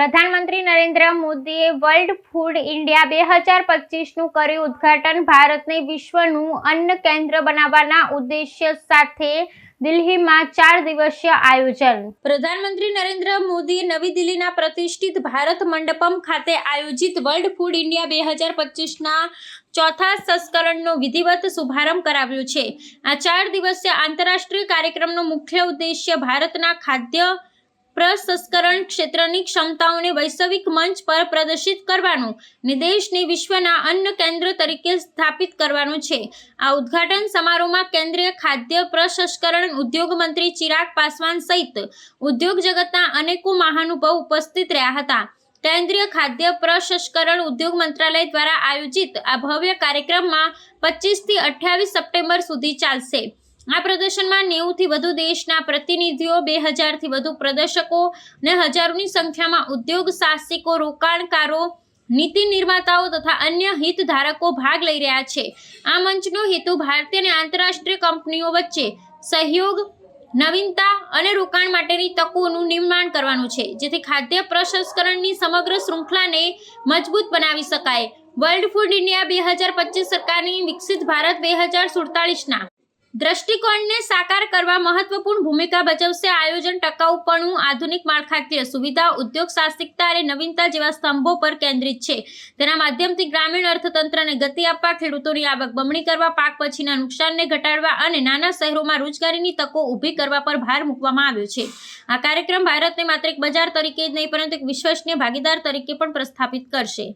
પ્રધાનમંત્રી નરેન્દ્ર મોદીએ world food India બે હજાર પચીસનું કર્યું ઉદ્ઘાટન ભારતને વિશ્વનું અન્ન કેન્દ્ર બનાવવાના ઉદ્દેશ્ય સાથે દિલ્હીમાં ચાર દિવસીય આયોજન. પ્રધાનમંત્રી નરેન્દ્ર મોદીએ નવી દિલ્હીના પ્રતિષ્ઠિત ભારત મંડપમ ખાતે આયોજિત વર્લ્ડ ફૂડ ઇન્ડિયા બે હજાર પચીસના ચોથા સંસ્કરણનો વિધિવત શુભારંભ કરાવ્યો છે. આ ચાર દિવસીય આંતરરાષ્ટ્રીય કાર્યક્રમનો મુખ્ય ઉદ્દેશ્ય ભારતના ખાદ્ય પ્રસંસ્કરણ ક્ષેત્રની ક્ષમતાઓને વૈશ્વિક મંચ પર પ્રદર્શિત કરવાનું અને દેશને વિશ્વના અન્ન કેન્દ્ર તરીકે સ્થાપિત કરવાનું છે. આ ઉદ્ઘાટન સમારોહમાં કેન્દ્રીય ખાદ્ય પ્રસંસ્કરણ ઉદ્યોગ મંત્રી ચિરાગ પાસવાન સહિત ઉદ્યોગ જગતના અનેકો મહાનુભાવ ઉપસ્થિત રહ્યા હતા. કેન્દ્રીય ખાદ્ય પ્રસંસ્કરણ ઉદ્યોગ મંત્રાલય દ્વારા આયોજિત આ ભવ્ય કાર્યક્રમમાં પચીસથી અઠ્યાવીસ સપ્ટેમ્બર સુધી ચાલશે. આ પ્રદર્શનમાં નેવુંથી વધુ દેશના પ્રતિનિધિઓ, બે હજારથી વધુ પ્રદર્શકો અને હજારોની સંખ્યામાં ઉદ્યોગ સાહસિકો, રોકાણકારો, નીતિ નિર્માતાઓ તથા અન્ય હિતધારકો ભાગ લઈ રહ્યા છે. આ મંચનો હેતુ ભારતીય અને આંતરરાષ્ટ્રીય કંપનીઓ વચ્ચે સહયોગ, નવીનતા અને રોકાણ માટેની તકોનું નિર્માણ કરવાનું છે, જેથી ખાદ્ય પ્રસંસ્કરણની સમગ્ર શૃંખલાને મજબૂત બનાવી શકાય. વર્લ્ડ ફૂડ ઇન્ડિયા બે હજાર પચીસ સરકારની વિકસિત ભારત બે હજાર સુડતાલીસના દ્રષ્ટિકોણને સાકાર કરવા મહત્વપૂર્ણ ભૂમિકા ભજવશે આયોજન ટકાઉપણું આધુનિક માળખાકીય સુવિધા, ઉદ્યોગ સાહસિકતા અને નવીનતા જેવા સ્તંભો પર કેન્દ્રિત છે. તેના માધ્યમથી ગ્રામીણ અર્થતંત્રને ગતિ આપવા, ખેડૂતોની આવક બમણી કરવા, પાક પછીના નુકસાનને ઘટાડવા અને નાના શહેરોમાં રોજગારીની તકો ઊભી કરવા પર ભાર મૂકવામાં આવ્યો છે. આ કાર્યક્રમ ભારતને માત્ર એક બજાર તરીકે જ નહીં, પરંતુ એક વિશ્વસનીય ભાગીદાર તરીકે પણ પ્રસ્થાપિત કરશે.